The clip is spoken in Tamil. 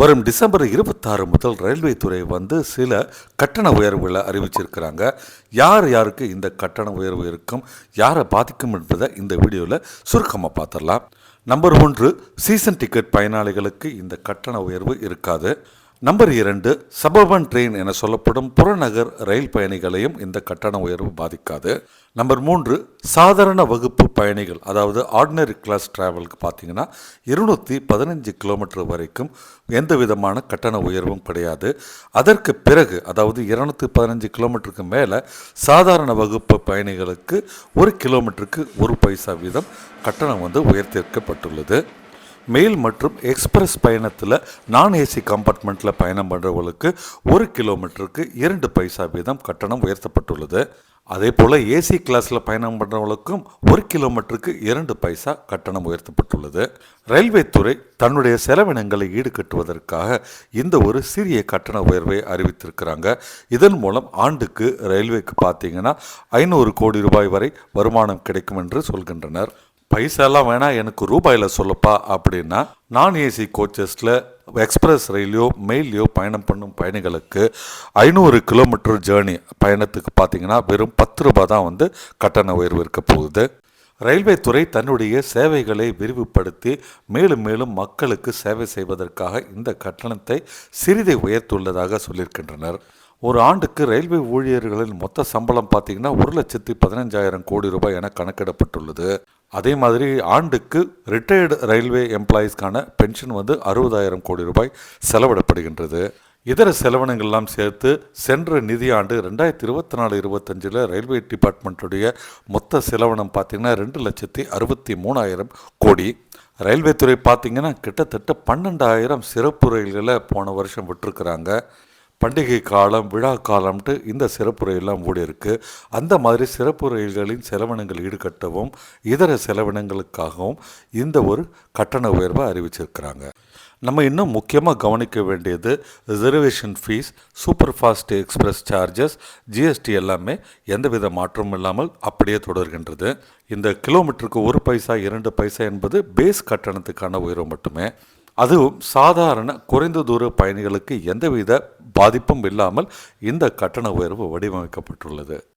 வரும் டிசம்பர் இருபத்தாறு முதல் ரயில்வே துறை வந்து சில கட்டண உயர்வுகளை அறிவிச்சிருக்கிறாங்க. யார் யாருக்கு இந்த கட்டண உயர்வு இருக்கும்? யாரை பாதிக்கும் என்பதை இந்த வீடியோவில் சுருக்கமாக பார்த்துடலாம் நம்பர் ஒன்று சீசன் டிக்கெட் பயனாளிகளுக்கு இந்த கட்டண உயர்வு இருக்காது. நம்பர் இரண்டு சபர்பன் ட்ரெயின் என சொல்லப்படும் புறநகர் ரயில் பயணிகளையும் இந்த கட்டண உயர்வு பாதிக்காது. நம்பர் மூன்று சாதாரண வகுப்பு பயணிகள் அதாவது ஆர்டினரி கிளாஸ் டிராவலுக்கு பார்த்தீங்கன்னா இருநூற்றி பதினஞ்சு கிலோமீட்டர் வரைக்கும் எந்த விதமான கட்டண உயர்வும் கிடையாது. அதற்கு பிறகு அதாவது இருநூற்றி பதினஞ்சு கிலோமீட்டருக்கு மேலே சாதாரண வகுப்பு பயணிகளுக்கு ஒரு கிலோமீட்டருக்கு ஒரு பைசா வீதம் கட்டணம் வந்து உயர்த்திருக்கப்பட்டுள்ளது மெயில் மற்றும் எக்ஸ்பிரஸ் பயணத்தில் நான் ஏசி கம்பார்ட்மெண்ட்டில் பயணம் பண்ணுறவங்களுக்கு ஒரு கிலோமீட்டருக்கு இரண்டு பைசா வீதம் கட்டணம் உயர்த்தப்பட்டுள்ளது. அதே போல் ஏசி கிளாஸில் பயணம் பண்ணுறவங்களுக்கும் ஒரு கிலோமீட்டருக்கு இரண்டு பைசா கட்டணம் உயர்த்தப்பட்டுள்ளது. ரயில்வே துறை தன்னுடைய செலவினங்களை ஈடுகட்டுவதற்காக இந்த ஒரு சிறிய கட்டண உயர்வை அறிவித்திருக்கிறாங்க. இதன் மூலம் ஆண்டுக்கு ரயில்வேக்கு பார்த்தீங்கன்னா ஐநூறு கோடி ரூபாய் வரை வருமானம் கிடைக்கும் என்று சொல்கின்றனர். பைசாலாம் வேணாம் எனக்கு ரூபாயில் சொல்லப்பா அப்படின்னா நான் ஏசி கோச்சஸில் எக்ஸ்பிரஸ் ரயிலையோ மெயிலையோ பயணம் பண்ணும் பயணிகளுக்கு ஐநூறு கிலோமீட்டர் ஜேர்னி பயணத்துக்கு பார்த்தீங்கன்னா வெறும் பத்து ரூபாய் தான் வந்து கட்டண உயர்வு இருக்க போகுது. ரயில்வே துறை தன்னுடைய சேவைகளை விரிவுபடுத்தி மேலும் மேலும் மக்களுக்கு சேவை செய்வதற்காக இந்த கட்டணத்தை சிறிதை உயர்த்துள்ளதாக சொல்லியிருக்கின்றனர். ஒரு ஆண்டுக்கு ரயில்வே ஊழியர்களின் மொத்த சம்பளம் பார்த்தீங்கன்னா ஒரு லட்சத்தி பதினஞ்சாயிரம் கோடி ரூபாய் என கணக்கிடப்பட்டுள்ளது. அதே மாதிரி ஆண்டுக்கு ரிட்டையர்டு ரயில்வே எம்ப்ளாயீஸ்க்கான பென்ஷன் வந்து அறுபதாயிரம் கோடி ரூபாய் செலவிடப்படுகின்றது. இதர செலவினங்கள்லாம் சேர்த்து சென்ற நிதியாண்டு ரெண்டாயிரத்தி இருபத்தி நாலு இருபத்தஞ்சில் ரயில்வே டிபார்ட்மெண்ட்டுடைய மொத்த செலவினம் பார்த்தீங்கன்னா ரெண்டு லட்சத்தி அறுபத்தி மூணாயிரம் கோடி. ரயில்வே துறை பார்த்திங்கன்னா கிட்டத்தட்ட பன்னெண்டாயிரம் சிறப்பு ரயில்களை போன வருஷம் விட்டுருக்குறாங்க. பண்டிகை காலம் விழா காலம்ட்டு இந்த சிறப்பு ரயிலெலாம் ஓடி இருக்கு அந்த மாதிரி சிறப்பு ரயில்களின் செலவினங்கள் ஈடுகட்டவும் இதர செலவினங்களுக்காகவும் இந்த ஒரு கட்டண உயர்வை அறிவிச்சிருக்கிறாங்க. நம்ம இன்னும் முக்கியமாக கவனிக்க வேண்டியது reservation fees super fast express charges GST எல்லாமே எந்தவித மாற்றமும் இல்லாமல் அப்படியே தொடர்கின்றது. இந்த கிலோமீட்டருக்கு ஒரு பைசா இரண்டு பைசா என்பது பேஸ் கட்டணத்துக்கான உயர்வு மட்டுமே. அதுவும் சாதாரண குறைந்த தூர பயணிகளுக்கு எந்தவித பாதிப்பும் இல்லாமல் இந்த கட்டண உயர்வு வடிவமைக்கப்பட்டுள்ளது.